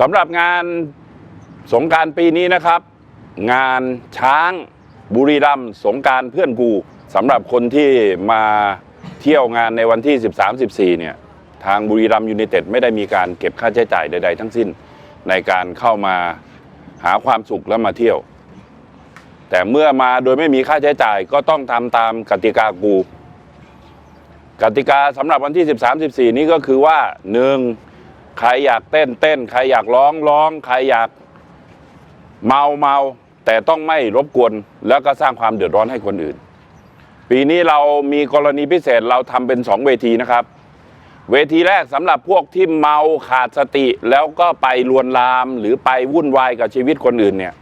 สำหรับงานสงการปีนี้นะครับ งานช้างบุรีรัมย์สงการเพื่อนกูสำหรับคนที่มาเที่ยวงานในวันที่ 13-14 เนี่ย ทางบุรีรัมยูไนเต็ดไม่ได้มีการเก็บค่าใช้จ่ายใด ๆ ทั้งสิ้น ในการเข้ามาหาความสุขแล้วมาเที่ยว แต่เมื่อมาโดยไม่มีค่าใช้จ่ายก็ต้องทำตามกติกากู กติกาสำหรับวันที่ 13-14 นี้ก็คือว่าหนึ่ง ใครอยากเต้นเต้น ใครอยากร้องร้อง ใครอยากเมาเมาแต่ต้องไม่รบกวนแล้วก็สร้างความเดือดร้อนให้คนอื่น ปีนี้เรามีกรณีพิเศษเราทำเป็นสองเวทีนะครับ เวทีแรกสำหรับพวกที่เมาขาดสติแล้วก็ไปลวนลามหรือไปวุ่นวายกับชีวิตคนอื่นเนี่ย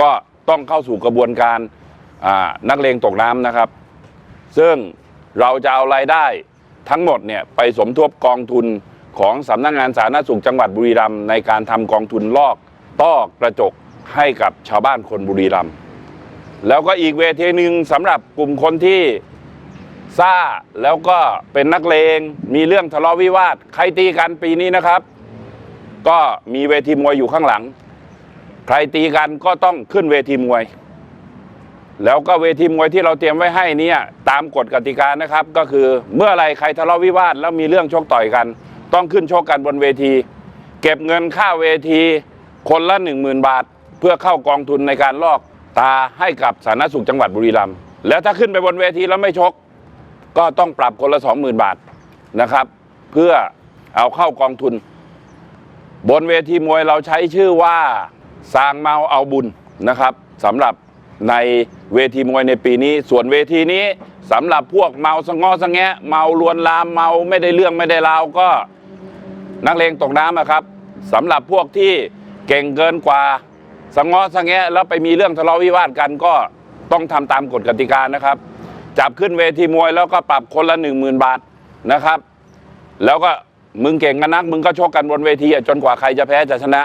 ก็ต้องเข้าสู่กระบวนการนักเลงตกน้ำนะครับ ซึ่งเราจะเอารายได้ทั้งหมดเนี่ยไปสมทบกองทุน ของสำนักงงานสาธารณสุขจังหวัดบุรีรัมย์ในการทำกองทุนลอกต้อกระจกให้กับชาวบ้านคนบุรีรัมย์แล้วก็อีกเวทีหนึ่งสำหรับกลุ่มคนที่ซ่าแล้วก็เป็นนักเลง มีเรื่องทะเลาะวิวาทใครตีกันปีนี้นะครับ ก็มีเวทีมวยอยู่ข้างหลัง ใครตีกันก็ต้องขึ้นเวทีมวย แล้วก็เวทีมวยที่เราเตรียมไว้ให้นี่ตามกฎกติกานะครับ ก็คือเมื่อไรใครทะเลาะวิวาทแล้วมีเรื่องชกต่อยกัน ต้องขึ้นโชกกันบนเวที เก็บเงินค่าเวที คนละ 1 0,000 บาท เพื่อเข้ากองทุนในการลอกตาให้กับสาธารณสุขจังหวัดบุรีรัมย์แล้วถ้าขึ้นไปบนเวทีแล้วไม่ชก ก็ต้องปรับคนละ 20,000 บาทนะครับ เพื่อเอาเข้ากองทุน บนเวทีมวยเราใช้ชื่อว่าสร้างเมาเอาบุญนะครับสำหรับในเวทีมวยในปีนี้ ส่วนเวทีนี้สำหรับพวกเมาสงอสะแงะเมาลวนลามเมาไม่ได้เรื่องไม่ได้ราวก็ นักเลงตกน้ำอะครับสำหรับพวกที่เก่งเกินกว่าสะงอสะแงแล้วไปมีเรื่องทะเลาะวิวาทกันก็ต้องทำตามกฎกติกานะครับ จับขึ้นเวทีมวยแล้วก็ปรับคนละหนึ่งหมื่นบาทนะครับ แล้วก็มึงเก่งกันนัก มึงก็ชกกันบนเวทีจนกว่าใครจะแพ้จะชนะ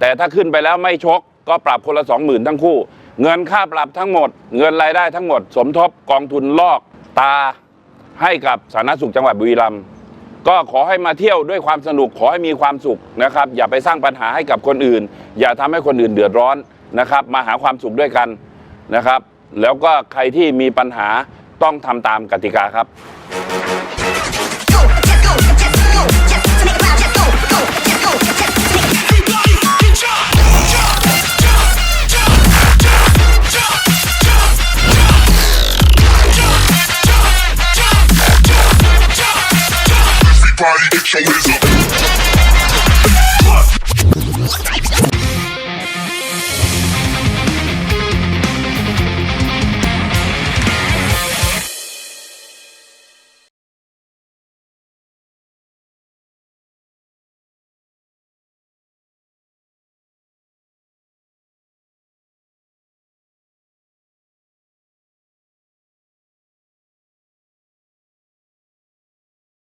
แต่ถ้าขึ้นไปแล้วไม่ชก ก็ปรับคนละสองหมื่นทั้งคู่ เงินค่าปรับทั้งหมด เงินรายได้ทั้งหมด สมทบกองทุนลอกตาให้กับสาธารณสุขจังหวัดบุรีรัมย์ ก็ขอให้มาเที่ยวด้วยความสนุกขอให้มีความสุขนะครับ อย่าไปสร้างปัญหาให้กับคนอื่น อย่าทำให้คนอื่นเดือดร้อนนะครับ มาหาความสุขด้วยกันนะครับ แล้วก็ใครที่มีปัญหาต้องทำตามกติกาครับ party, get your wizard.